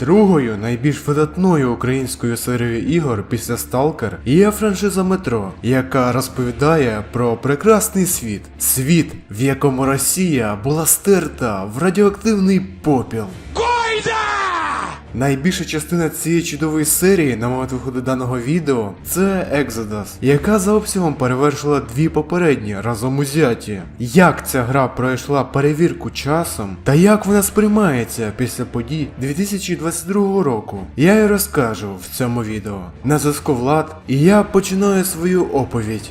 Другою найбільш видатною українською серією ігор після Сталкер є франшиза Метро, яка розповідає про прекрасний світ. Світ, в якому Росія була стерта в радіоактивний попіл. Найбільша частина цієї чудової серії на момент виходу даного відео це Exodus, яка за обсягом перевершила дві попередні разом узяті. Як ця гра пройшла перевірку часом та як вона сприймається після подій 2022 року, я і розкажу в цьому відео. На зв'язку Влад, і я починаю свою оповідь.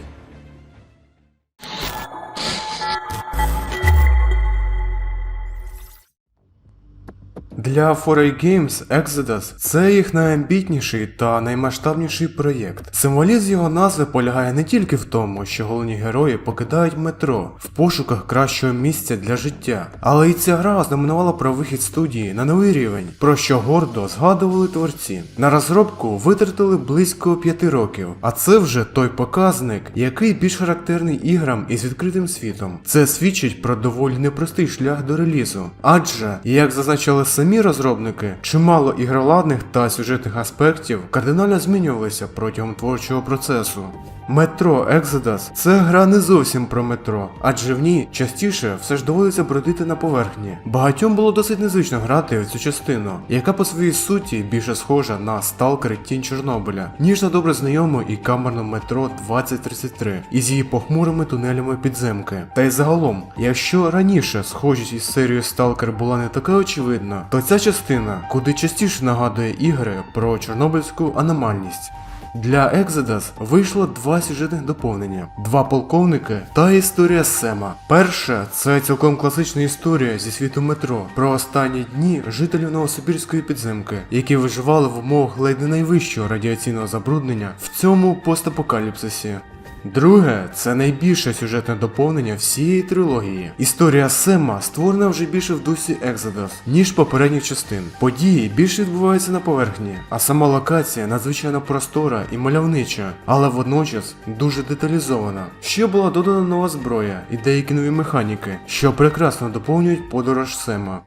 Для 4A Games Exodus це їх найамбітніший та наймасштабніший проєкт. Символізм його назви полягає не тільки в тому, що головні герої покидають метро в пошуках кращого місця для життя, але й ця гра ознаменувала про вихід студії на новий рівень, про що гордо згадували творці. На розробку витратили близько 5 років, а це вже той показник, який більш характерний іграм із відкритим світом. Це свідчить про доволі непростий шлях до релізу. Адже, як зазначали самі розробники, чимало ігроладних та сюжетних аспектів кардинально змінювалися протягом творчого процесу. Метро Exodus – це гра не зовсім про метро, адже в ній частіше все ж доводиться бродити на поверхні. Багатьом було досить незвично грати в цю частину, яка по своїй суті більше схожа на Сталкер Тінь Чорнобиля, ніж на добре знайому і камерну метро 2033 із її похмурими тунелями підземки. Та й загалом, якщо раніше схожість із серією Сталкер була не така очевидна, то ця частина куди частіше нагадує ігри про чорнобильську аномальність. Для Exodus вийшло два сюжетних доповнення: два полковники та історія Сема. Перша це цілком класична історія зі світу метро про останні дні жителів Новосибірської підземки, які виживали в умовах ледь не найвищого радіаційного забруднення в цьому постапокаліпсисі. Друге, це найбільше сюжетне доповнення всієї трилогії. Історія Сема створена вже більше в дусі Exodus, ніж попередніх частин. Події більше відбуваються на поверхні, а сама локація надзвичайно простора і мальовнича, але водночас дуже деталізована. Ще була додана нова зброя і деякі нові механіки, що прекрасно доповнюють подорож Сема.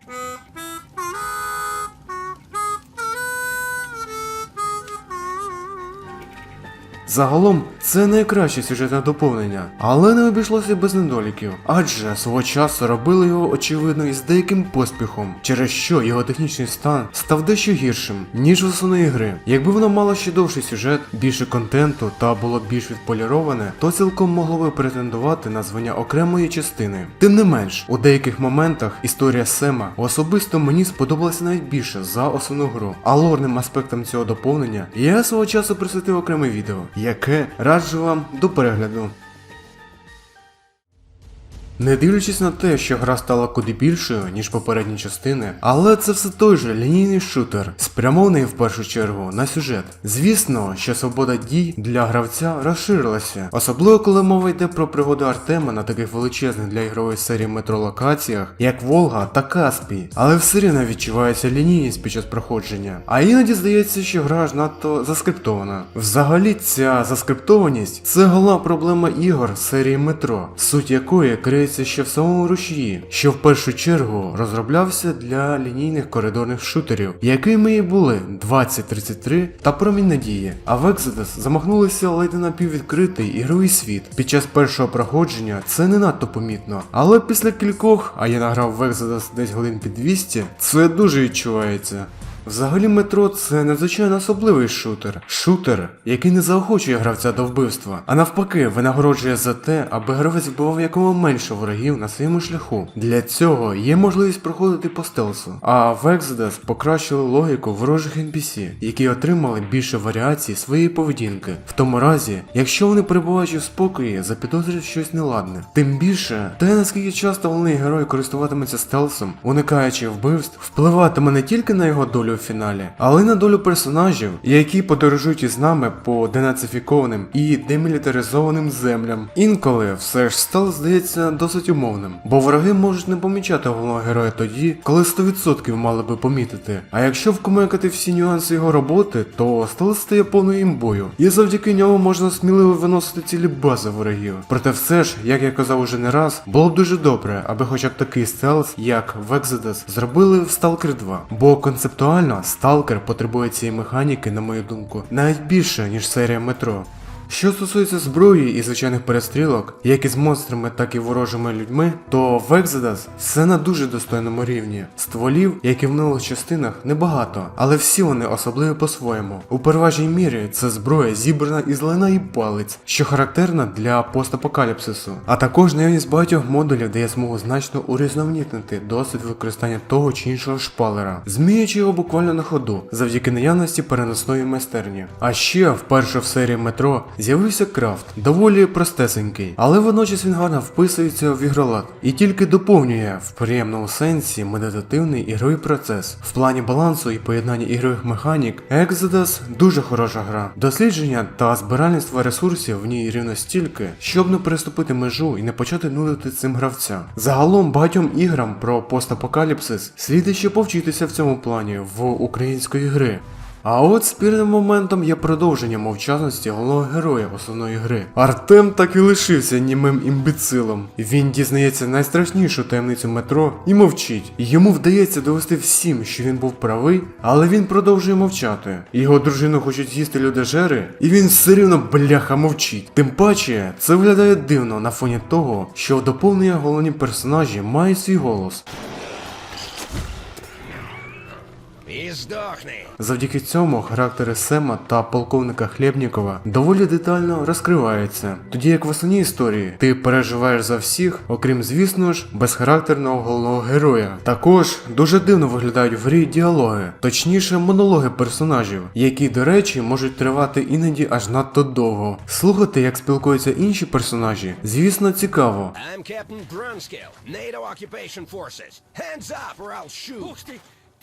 Загалом це найкраще сюжетне доповнення, але не обійшлося без недоліків, адже свого часу робили його очевидно із деяким поспіхом, через що його технічний стан став дещо гіршим, ніж в основної гри. Якби воно мало ще довший сюжет, більше контенту та було більш відполіроване, то цілком могло би претендувати на звання окремої частини. Тим не менш, у деяких моментах історія Сема особисто мені сподобалася навіть більше за основну гру, а лорним аспектам цього доповнення я свого часу присвятив окреме відео, яке раджу вам до перегляду. Не дивлячись на те, що гра стала куди більшою, ніж попередні частини, але це все той же лінійний шутер, спрямований в першу чергу на сюжет. Звісно, що свобода дій для гравця розширилася, особливо коли мова йде про пригоди Артема на таких величезних для ігрової серії метро локаціях, як Волга та Каспій, але все рівно відчувається лінійність під час проходження. А іноді здається, що гра ж надто заскриптована. Взагалі, ця заскриптованість це головна проблема ігор серії метро, суть якої криється ще в самому рушії, що в першу чергу розроблявся для лінійних коридорних шутерів, якими і були 2033 та Промінь Надії. А в Exodus замахнулися ледь напіввідкритий ігровий світ. Під час першого проходження це не надто помітно, але після кількох, а я награв в Exodus десь годин під 200, це дуже відчувається. Взагалі метро це надзвичайно особливий шутер. Шутер, який не заохочує гравця до вбивства, а навпаки, винагороджує за те, аби гравець вбивав якомога менше ворогів на своєму шляху. Для цього є можливість проходити по стелсу. А в Exodus покращили логіку ворожих NPC, які отримали більше варіацій своєї поведінки, в тому разі, якщо вони перебуваючи в спокої, запідозрюють щось неладне. Тим більше, те наскільки часто головний герой користуватиметься стелсом, уникаючи вбивств, впливатиме не тільки на його долю в фіналі, але на долю персонажів, які подорожують із нами по денацифікованим і демілітаризованим землям. Інколи все ж стелс здається досить умовним, бо вороги можуть не помічати головного героя тоді, коли 100% мали би помітити. А якщо вкумекати всі нюанси його роботи, то стелс стає повною імбою, і завдяки ньому можна сміливо виносити цілі бази ворогів. Проте все ж, як я казав уже не раз, було б дуже добре, аби хоча б такий стелс, як в Exodus, зробили в Stalker 2, бо концептуально Реально, Сталкер потребує цієї механіки, на мою думку, навіть більше, ніж серія метро. Що стосується зброї і звичайних перестрілок, як із монстрами, так і ворожими людьми, то в Exodus все на дуже достойному рівні. Стволів, як і в минулих частинах, небагато, але всі вони особливі по-своєму. У переважній мірі це зброя зібрана із лина і палець, що характерна для постапокаліпсису. А також наявність багатьох модулів дає змогу значно урізноманітнити досвід використання того чи іншого шпалера, зміючи його буквально на ходу, завдяки наявності переносної майстерні. А ще вперше в серії метро з'явився крафт, доволі простесенький, але водночас він гарно вписується в ігролад і тільки доповнює в приємному сенсі медитативний ігровий процес. В плані балансу і поєднання ігрових механік Exodus дуже хороша гра. Дослідження та збиральництво ресурсів в ній рівно стільки, щоб не переступити межу і не почати нудити цим гравця. Загалом багатьом іграм про постапокаліпсис слід ще повчитися в цьому плані в української гри. А от спірним моментом є продовження мовчазності головного героя основної гри. Артем так і лишився німим імбецилом. Він дізнається найстрашнішу таємницю метро і мовчить. Йому вдається довести всім, що він був правий, але він продовжує мовчати. Його дружину хочуть з'їсти людожери, і він все рівно бляха мовчить. Тим паче, це виглядає дивно на фоні того, що в доповнення головні персонажі мають свій голос. І здохни. Завдяки цьому характери Сема та полковника Хлєбнікова доволі детально розкриваються. Тоді як в основній історії ти переживаєш за всіх, окрім, звісно ж, безхарактерного головного героя. Також дуже дивно виглядають в грі діалоги, точніше монологи персонажів, які, до речі, можуть тривати іноді аж надто довго. Слухати, як спілкуються інші персонажі, звісно, цікаво. I'm Captain Brunskill, NATO Occupation Forces. Hands up or I'll shoot.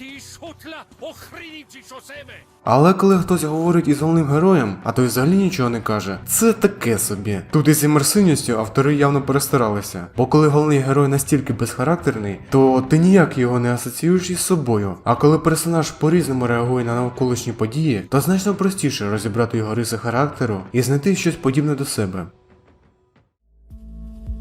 Ти, шутла, охренівці, що! Але коли хтось говорить із головним героєм, а той взагалі нічого не каже, це таке собі. Тут із імерсивністю автори явно перестаралися. Бо коли головний герой настільки безхарактерний, то ти ніяк його не асоціюєш із собою. А коли персонаж по-різному реагує на навколишні події, то значно простіше розібрати його риси характеру і знайти щось подібне до себе.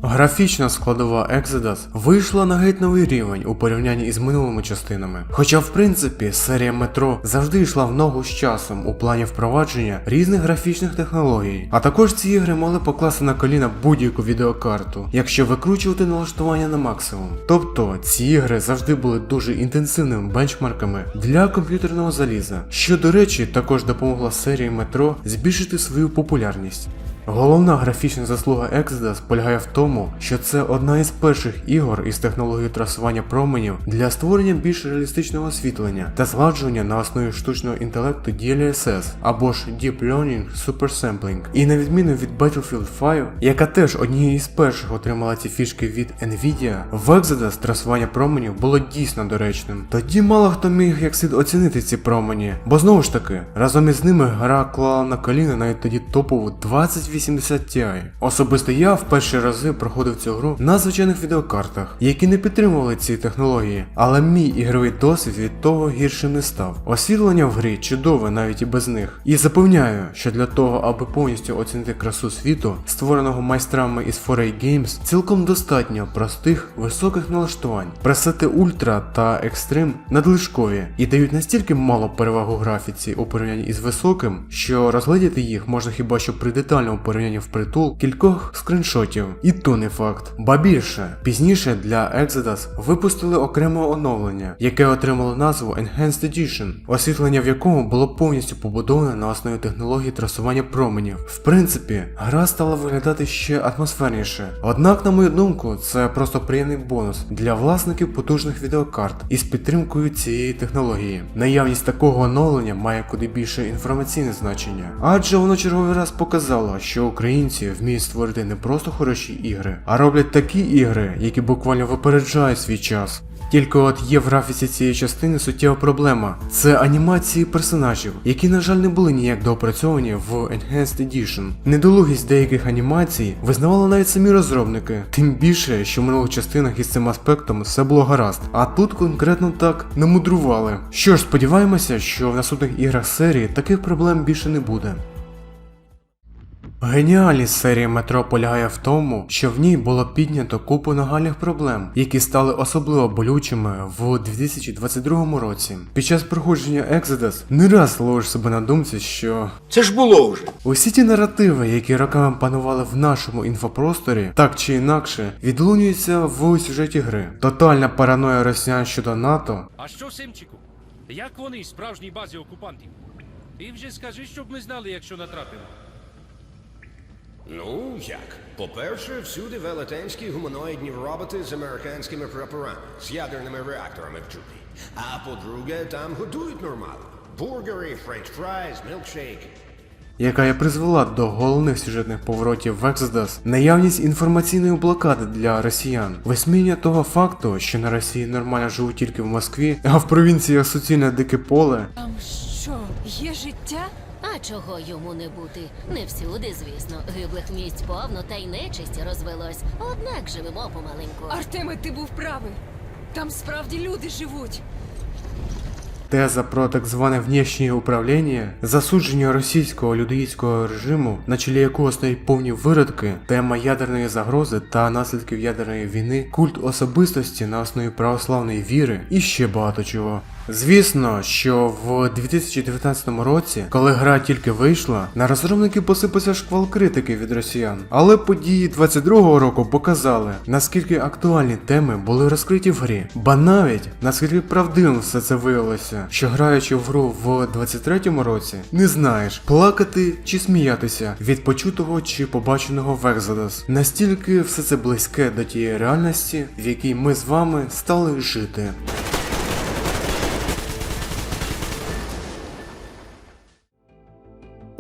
Графічна складова Exodus вийшла на геть новий рівень у порівнянні із минулими частинами. Хоча, в принципі, серія метро завжди йшла в ногу з часом у плані впровадження різних графічних технологій. А також ці ігри могли покласти на коліна будь-яку відеокарту, якщо викручувати налаштування на максимум. Тобто ці ігри завжди були дуже інтенсивними бенчмарками для комп'ютерного заліза, що, до речі, також допомогла серії метро збільшити свою популярність. Головна графічна заслуга Exodus полягає в тому, що це одна із перших ігор із технологією трасування променів для створення більш реалістичного освітлення та згладжування на основі штучного інтелекту DLSS або ж Deep Learning Super Sampling. І на відміну від Battlefield 5, яка теж однією із перших отримала ці фішки від Nvidia, в Exodus трасування променів було дійсно доречним. Тоді мало хто міг як слід оцінити ці промені, бо знову ж таки, разом із ними гра клала на коліна навіть тоді топову 2080 Ti. Особисто я в перші рази проходив цю гру на звичайних відеокартах, які не підтримували ці технології, але мій ігровий досвід від того гіршим не став. Освітлення в грі чудове навіть і без них. І запевняю, що для того, аби повністю оцінити красу світу, створеного майстрами із 4A Games, цілком достатньо простих високих налаштувань. Пресети Ультра та Екстрим надлишкові і дають настільки мало перевагу графіці у порівнянні із високим, що розглядіти їх можна хіба що при детальному порівнянні впритул кількох скріншотів. І то не факт. Ба більше, пізніше для Exodus випустили окреме оновлення, яке отримало назву Enhanced Edition, освітлення в якому було повністю побудоване на основі технології трасування променів. В принципі, гра стала виглядати ще атмосферніше. Однак, на мою думку, це просто приємний бонус для власників потужних відеокарт із підтримкою цієї технології. Наявність такого оновлення має куди більше інформаційне значення, адже воно черговий раз показало, що українці вміють створити не просто хороші ігри, а роблять такі ігри, які буквально випереджають свій час. Тільки от є в графіці цієї частини суттєва проблема. Це анімації персонажів, які, на жаль, не були ніяк доопрацьовані в Enhanced Edition. Недолугість деяких анімацій визнавали навіть самі розробники, тим більше, що в минулих частинах із цим аспектом все було гаразд, а тут конкретно так не мудрували. Що ж, сподіваємося, що в наступних іграх серії таких проблем більше не буде. Геніальність серії метро полягає в тому, що в ній було піднято купу нагальних проблем, які стали особливо болючими в 2022 році. Під час проходження Exodus не раз ловиш себе на думці, що Це ж було вже. Усі ті наративи, які роками панували в нашому інфопросторі, так чи інакше, відлунюються в сюжеті гри. Тотальна параноя росіян щодо НАТО, А що, Симчику? Як вони, справжні бази окупантів? Ти вже скажи, щоб ми знали, якщо натрапимо. Ну, як? По-перше, всюди велетенські гуманоїдні роботи з американськими прапорами, з ядерними реакторами в чубі. А по-друге, там готують нормально. Бургери, френч фрайз, мілкшейк. яка і призвела до головних сюжетних поворотів в Exodus, наявність інформаційної блокади для росіян, висміння того факту, що на Росії нормально живуть тільки в Москві, а в провінціях суцільне дике поле, Там що, є життя? А чого йому не бути? Не всюди, звісно. Гиблих місць повно та й нечисті розвелось. Однак живемо помаленьку. Артеме, ти був правий. Там справді люди живуть. Теза про так зване внішнє управління, засудження російського людоїдського режиму, на чолі якого стоять повні виродки, тема ядерної загрози та наслідків ядерної війни, культ особистості на основі православної віри і ще багато чого. Звісно, що в 2019 році, коли гра тільки вийшла, на розробників посипався шквал критики від росіян. Але події 22-го року показали, наскільки актуальні теми були розкриті в грі, ба навіть наскільки правдивим все це виявилося, що граючи в гру в 23-му році, не знаєш, плакати чи сміятися від почутого чи побаченого в Exodus. Настільки все це близьке до тієї реальності, в якій ми з вами стали жити.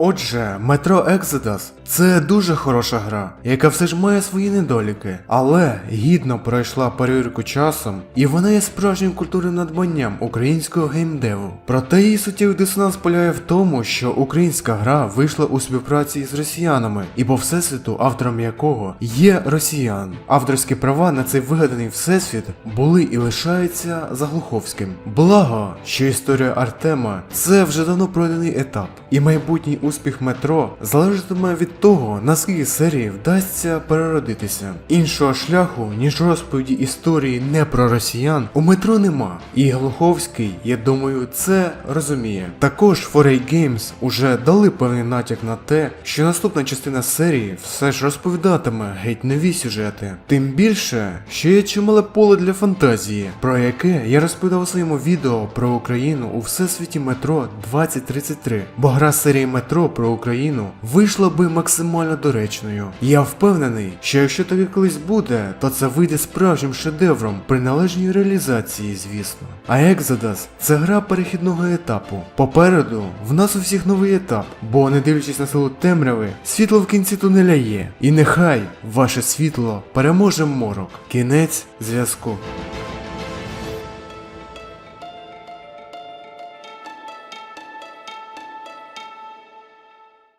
Отже, Metro Exodus це дуже хороша гра, яка все ж має свої недоліки, але гідно пройшла перевірку часом, і вона є справжнім культурним надбанням українського геймдеву. Проте її суттєвий дисонанс полягає в тому, що українська гра вийшла у співпраці з росіянами, і по всесвіту, автором якого є росіян. Авторські права на цей вигаданий всесвіт були і лишаються заглуховським. Благо, що історія Артема це вже давно пройдений етап, і майбутній успіх метро залежатиме від того, наскільки серії вдасться переродитися. Іншого шляху, ніж розповіді історії не про росіян, у метро нема. І Глуховський, я думаю, це розуміє. Також 4A Games уже дали певний натяк на те, що наступна частина серії все ж розповідатиме геть нові сюжети. Тим більше, що є чимале поле для фантазії, про яке я розповідав у своєму відео про Україну у всесвіті метро 2033, бо гра серії метро про Україну вийшла би максимально доречною. Я впевнений, що якщо таке колись буде, то це вийде справжнім шедевром при належній реалізації, звісно. А Exodus – це гра перехідного етапу. Попереду в нас у всіх новий етап, бо не дивлячись на силу темряви, світло в кінці тунеля є. І нехай ваше світло переможе морок. Кінець зв'язку.